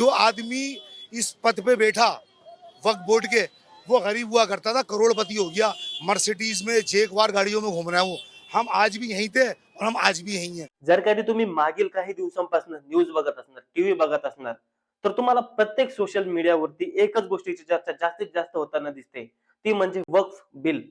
जो आदमी इस पद पे बैठा वक्त बोर्ड के वो गरीब हुआ करता था करोड़पति हो गया मर्सिडीज में जेकवार गाड़ियों में घूम रहा हूँ हम आज भी यहीं थे और हम आज भी यहीं हैं। जर कधी तुम्ही मागील काही दिवसांपासून न्यूज बघत असणार टीव्ही बघत असणार तर तुम्हाला प्रत्येक सोशल मीडियावरती एकच गोष्टीची चर्चा जास्तीत जास्त होताना दिसते. ती म्हणजे वक्फ बिल.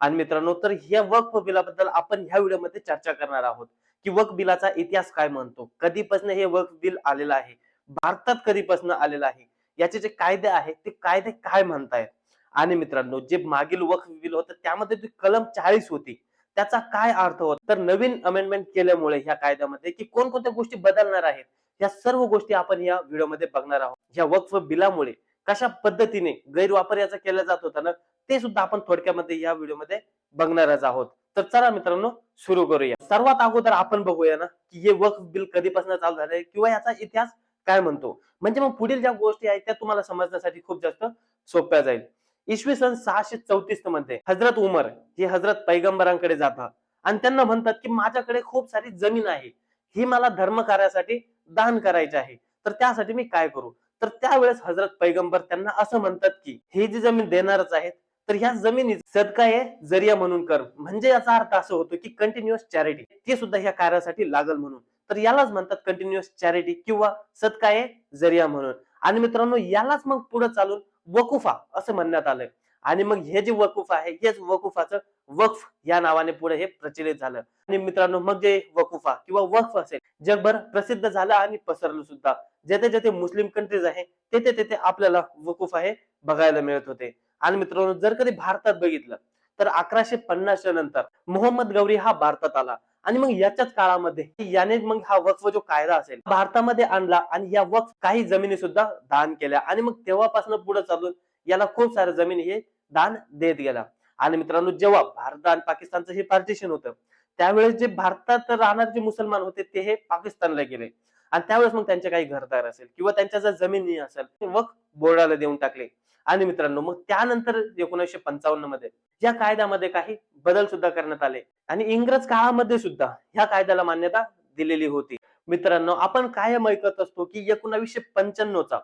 आणि मित्रांनो तर या वक्फ बिलाबद्दल आपण ह्या व्हिडिओमध्ये चर्चा करणार आहोत की वक्फ बिलाचा इतिहास काय म्हणतो? कधीपासून हे वक्फ बिल आलेलं आहे? भारतात कधीपासून आलेलं आहे? याचे जे कायदे आहेत ते कायदे काय म्हणतायत? आणि मित्रांनो जे मागील वक्फ बिल होतं त्यामध्ये जी कलम चाळीस होती त्याचा काय अर्थ होता? तर नवीन अमेंडमेंट केल्यामुळे ह्या कायद्यामध्ये की कोणकोणत्या गोष्टी बदलणार आहेत या सर्व गोष्टी आपण या व्हिडिओमध्ये बघणार आहोत. या वक्फ बिलामुळे कशा पद्धतीने गैरवापर याचा केला जात होता ना ते सुद्धा आपण थोडक्यामध्ये या व्हिडिओमध्ये बघणारच आहोत. तर चला मित्रांनो सुरू करूया. सर्वात अगोदर आपण बघूया ना की हे वक्फ बिल कधीपासून चालू झालंय किंवा याचा इतिहास काय म्हणतो? म्हणजे मग पुढील ज्या गोष्टी आहेत त्या तुम्हाला समजण्यासाठी खूप जास्त सोप्या जाईल. इसवी सन सहाशे चौतीसमध्ये हजरत उमर हे हजरत पैगंबरांकडे जातात. आणि त्यांना म्हणतात की माझ्याकडे खूप सारी जमीन आहे. ही मला धर्म कार्यासाठी दान करायची आहे. तर त्यासाठी मी काय करू? तर त्यावेळेस हजरत पैगंबर त्यांना असं म्हणतात की ही जी जमीन देणारच आहेत तर ह्या जमिनी सदका हे जरिया म्हणून कर. म्हणजे याचा अर्थ असं होतो की कंटिन्युअस चॅरिटी ते सुद्धा ह्या कार्यासाठी लागल म्हणून. तर यालाच म्हणतात कंटिन्युअस चॅरिटी किंवा सदका जरिया म्हणून. आणि मित्रांनो यालाच मग पुढे चालून वकुफा असं म्हणण्यात आलंय. आणि मग हे जे वकुफ आहे हेच वकुफाचं वक्फ या नावाने पुढे हे प्रचलित झालं. आणि मित्रांनो मग जे वकुफा किंवा वक्फ असेल जगभर प्रसिद्ध झालं आणि पसरलं सुद्धा. जेथे जेथे मुस्लिम कंट्रीज आहे तेथे तेथे आपल्याला वकुफ आहे बघायला मिळत होते. आणि मित्रांनो जर कधी भारतात बघितलं तर अकराशे पन्नासच्या नंतर मोहम्मद गौरी हा भारतात आला. आणि मग याच्याच काळामध्ये याने मग हा वक्फ जो कायदा असेल भारतामध्ये आणला आणि या वक्फ काही जमिनी सुद्धा दान केल्या. आणि मग तेव्हापासून पुढे चालून याला खूप साऱ्या जमिनी हे दान देत गेला. आणि मित्रांनो जेव्हा भारत आणि पाकिस्तानचं हे पार्टिशन होतं त्यावेळेस जे भारतात राहणारे जे मुसलमान होते ते हे पाकिस्तानला गेले. आणि त्यावेळेस मग त्यांचे काही घरदार असेल किंवा त्यांच्या जर जमिनी असेल ते वक्फ बोर्डाला देऊन टाकले. आणि मित्रांनो मग त्यानंतर एकोणीसशे पंचावन्नमध्ये या कायद्यामध्ये काही बदल सुद्धा करण्यात आले. आणि इंग्रज काळामध्ये सुद्धा ह्या कायद्याला मान्यता दिलेली होती. मित्रांनो आपण कायम ऐकत असतो की एकोणावीसशे पंच्याण्णवचा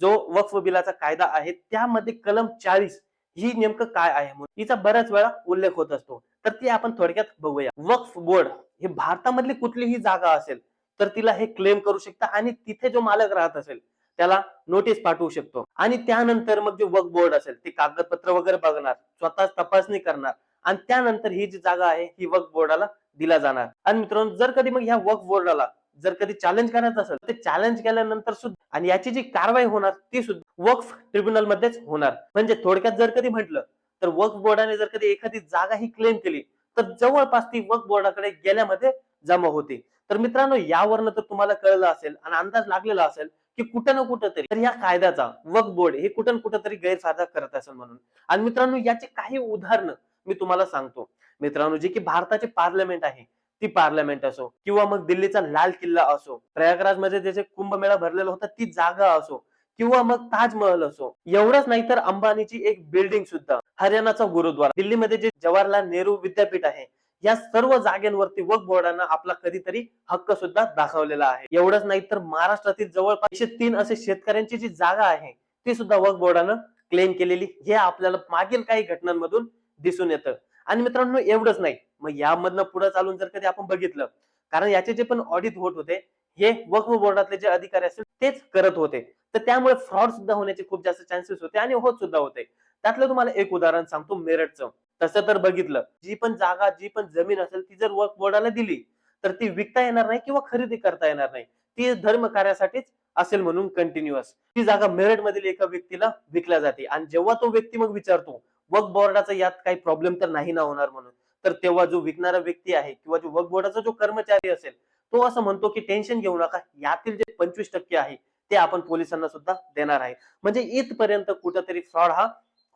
जो वक्फ बिलाचा कायदा आहे त्यामध्ये कलम चाळीस ही नेमकं काय आहे म्हणून हिचा बऱ्याच वेळा उल्लेख होत असतो. तर ती आपण थोडक्यात बघूया. वक्फ बोर्ड हे भारतामधली कुठलीही जागा असेल तर तिला हे क्लेम करू शकता आणि तिथे जो मालक राहत असेल त्याला नोटीस पाठवू शकतो. आणि त्यानंतर मग जे वक्फ बोर्ड असेल ते कागदपत्र वगैरे बघणार स्वतःच तपासणी करणार आणि त्यानंतर ही जी जागा आहे ही वक्फ बोर्डाला दिला जाणार. आणि मित्रांनो जर कधी मग ह्या वक्फ बोर्डाला जर कधी चॅलेंज करायचं असेल ते चॅलेंज केल्यानंतर सुद्धा आणि याची जी कारवाई होणार ती सुद्धा वक्फ ट्रिब्युनल मध्येच होणार. म्हणजे थोडक्यात जर कधी म्हटलं तर वक्फ बोर्डाने जर कधी एखादी जागा ही क्लेम केली तर जवळपास ती वक्फ बोर्डाकडे गेल्यामध्ये जमा होते. तर मित्रांनो यावरनं तर तुम्हाला कळलं असेल आणि अंदाज लागलेला असेल की कुठं ना कुठं तरी तर या कायद्याचा वक्फ बोर्ड हे कुठं ना कुठं तरी गैरफायदा करत असेल म्हणून. आणि मित्रांनो याचे काही उदाहरणं मी तुम्हाला सांगतो. मित्रांनो जे की भारताचे पार्लमेंट आहे ती पार्लमेंट असो किंवा मग दिल्लीचा लाल किल्ला असो प्रयागराजमध्ये ज्याचे कुंभमेळा भरलेला होता ती जागा असो किंवा मग ताजमहल असो एवढंच नाही तर अंबानीची एक बिल्डिंग सुद्धा हरियाणाचा गुरुद्वारा. दिल्लीमध्ये जे जवाहरलाल नेहरू विद्यापीठ आहे या सर्व जागेंवरती वक्फ बोर्डानं आपला कधीतरी हक्क सुद्धा दाखवलेला आहे. एवढंच नाही तर महाराष्ट्रातील जवळपास एकशे तीन असे शेतकऱ्यांची जी जागा आहे ती सुद्धा वक्फ बोर्डानं क्लेम केलेली. हे आपल्याला मागील काही घटनांमधून दिसून येतं. आणि मित्रांनो एवढंच नाही. मग यामधनं पुढे चालून जर कधी आपण बघितलं कारण याचे जे पण ऑडिट होत होते हे वक्फ बोर्डातले जे अधिकारी असतील तेच करत होते. तर त्यामुळे फ्रॉड सुद्धा होण्याचे खूप जास्त चान्सेस होते आणि होत सुद्धा होते. त्यातलं तुम्हाला एक उदाहरण सांगतो मेरठचं. तसं तर बघितलं जी पण जागा जी पण जमीन असेल ती जर वक्फ बोर्डाला दिली तर ती विकता येणार नाही किंवा खरेदी करता येणार नाही. ती धर्म कार्यासाठीच असेल म्हणून कंटिन्युअस ती जागा मेरठ मधील एका व्यक्तीला विकल्या जाते. आणि जेव्हा तो व्यक्ती मग विचारतो वक बोर्डाचा यात काही प्रॉब्लेम तर नाही ना होणार म्हणून. तर तेव्हा जो विकणारा व्यक्ती आहे किंवा जो वक्फ बोर्डाचा जो कर्मचारी असेल तो असं म्हणतो की टेन्शन घेऊ नका. यातील जे पंचवीस टक्के आहे ते आपण पोलिसांना सुद्धा देणार आहे. म्हणजे इथपर्यंत कुठंतरी फ्रॉड हा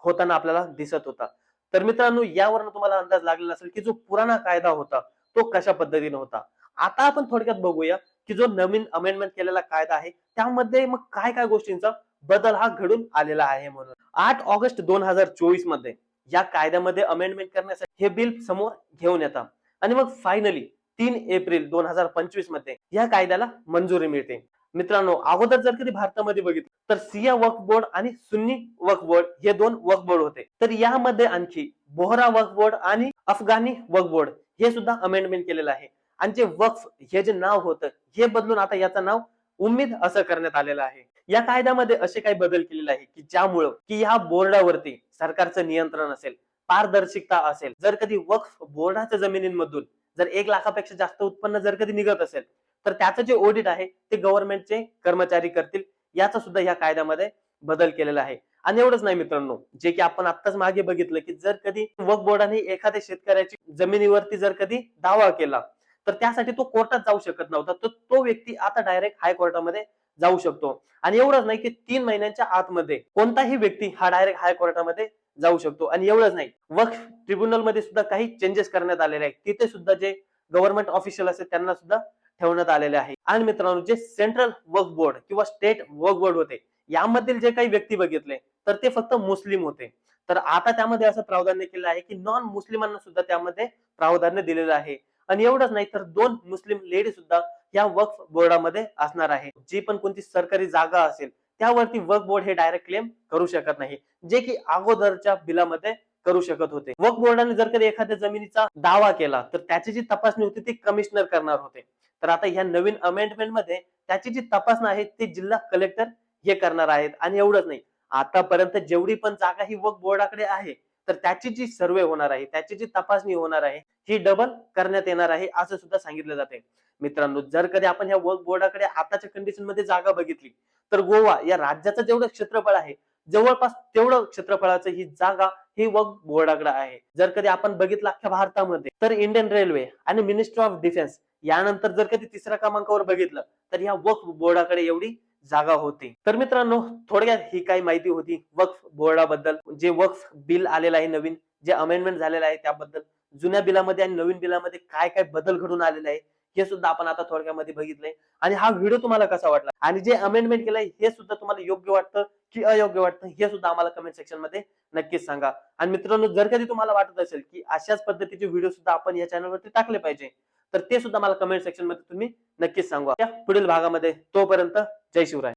होताना आपल्याला दिसत होता. तर मित्रांनो यावरून तुम्हाला अंदाज लागलेला असेल की जो पुराणा कायदा होता तो कशा पद्धतीने होता? आता आपण थोडक्यात बघूया की जो नवीन अमेंडमेंट केलेला कायदा आहे त्यामध्ये मग काय काय गोष्टींचा बदल हा घडून आलेला आहे म्हणून. आठ ऑगस्ट दोन हजार चोवीसमध्ये या कायद्यामध्ये अमेंडमेंट करण्यासाठी हे बिल समोर घेऊन येतात आणि मग फायनली तीन एप्रिल दोन हजार पंचवीसमध्ये या कायद्याला मंजुरी मिळते. मित्रांनो अगोदर जर कधी भारतामध्ये बघितलं तर सिया वक्फ बोर्ड आणि सुन्नी वक्फ बोर्ड हे दोन वक्फ बोर्ड होते. तर यामध्ये आणखी बोहरा वक्फ बोर्ड आणि अफगाणी वक्फ बोर्ड हे सुद्धा अमेंडमेंट केलेलं आहे. आणि जे वक्फ हे जे नाव होतं हे बदलून आता याचं नाव उम्मीद असं करण्यात आलेलं आहे. या कायद्यामध्ये असे काही बदल केलेले आहे की ज्यामुळं की ह्या बोर्डावरती सरकारचं नियंत्रण असेल पारदर्शकता असेल जर कधी वक्फ बोर्डाच्या जमिनींमधून जर एक लाखापेक्षा जास्त उत्पन्न जर कधी निघत असेल तर त्याचं जे ऑडिट आहे ते गव्हर्नमेंटचे कर्मचारी करतील याचा सुद्धा या कायद्यामध्ये बदल केलेला आहे. आणि एवढंच नाही मित्रांनो जे की आपण आत्ताच मागे बघितलं की जर कधी वक्फ बोर्डाने एखाद्या शेतकऱ्याची जमिनीवरती जर कधी दावा केला तर त्यासाठी तो कोर्टात जाऊ शकत नव्हता तर तो व्यक्ती आता डायरेक्ट हायकोर्टामध्ये जाऊ शकतो. आणि एवढंच नाही की तीन महिन्यांच्या आतमध्ये कोणताही व्यक्ती हा डायरेक्ट हायकोर्टामध्ये जाऊ शकतो. आणि एवढंच नाही वक्फ ट्रिब्युनलमध्ये सुद्धा काही चेंजेस करण्यात आलेले आहेत. तिथे सुद्धा जे गव्हर्नमेंट ऑफिशियल असेल त्यांना सुद्धा ठेवण्यात आलेले आहे. आणि मित्रांनो जे सेंट्रल वर्क बोर्ड किंवा स्टेट वर्क बोर्ड होते यामधील जे काही व्यक्ती बघितले तर ते फक्त मुस्लिम होते. तर आता त्यामध्ये असं प्रावधान्य केलं आहे की नॉन मुस्लिमांना सुद्धा त्यामध्ये प्रावधान्य दिलेलं आहे. आणि एवढंच नाही तर दोन मुस्लिम लेडी सुद्धा या वक्फ बोर्डामध्ये असणार आहे. जी पण कोणती सरकारी जागा असेल त्यावरती वक्फ बोर्ड हे डायरेक्ट क्लेम करू शकत नाही. जे की अगोदरच्या बिलामध्ये करू शकत होते. वक्फ बोर्डाने जर कधी एखाद्या जमिनीचा दावा केला तर त्याची जी तपासणी होती ती कमिशनर करणार होते. तर आता ह्या नवीन अमेंडमेंटमध्ये त्याची जी तपासणी आहे ती जिल्हा कलेक्टर हे करणार आहेत. आणि एवढंच नाही. आतापर्यंत जेवढी पण जागा ही वक्फ बोर्डाकडे आहे तर त्याची जी सर्वे होणार आहे त्याची जी तपासणी होणार आहे ही डबल करण्यात येणार आहे असं सुद्धा सांगितलं जाते मित्रांनो जर कधी आपण ह्या वर्क बोर्डाकडे आताच्या कंडिशनमध्ये जागा बघितली तर गोवा या राज्याचं जेवढं क्षेत्रफळ आहे जवळपास तेवढं क्षेत्रफळाचं ही जागा ही वर्क बोर्डाकडे आहे. जर कधी आपण बघितलं अख्ख्या भारतामध्ये तर इंडियन रेल्वे आणि मिनिस्ट्री ऑफ डिफेन्स यानंतर जर कधी तिसऱ्या क्रमांकावर बघितलं तर या वक्फ बोर्डाकडे एवढी जागा होती. तर मित्रांनो थोडक्यात ही काही माहिती होती वक्फ बोर्डाबद्दल. जे वक्फ बिल आलेलं आहे नवीन जे अमेंडमेंट झालेलं आहे त्याबद्दल. जुन्या बिलामध्ये आणि नवीन बिलामध्ये काय काय बदल घडून आलेले आहे हे सुद्धा आपण आता थोडक्यामध्ये बघितलंय. आणि हा व्हिडिओ तुम्हाला कसा वाटला? आणि जे अमेंडमेंट केलंय हे सुद्धा तुम्हाला योग्य वाटतं की अयोग्य वाटतं हे सुद्धा आम्हाला कमेंट सेक्शनमध्ये नक्कीच सांगा. आणि मित्रांनो जर कधी तुम्हाला वाटत असेल की अशाच पद्धतीचे व्हिडिओ सुद्धा आपण या चॅनलवरती टाकले पाहिजे तर ते सुद्धा मला कमेंट सेक्शनमध्ये तुम्ही नक्कीच सांगा. या पुढील भागामध्ये तोपर्यंत जय शिवराय.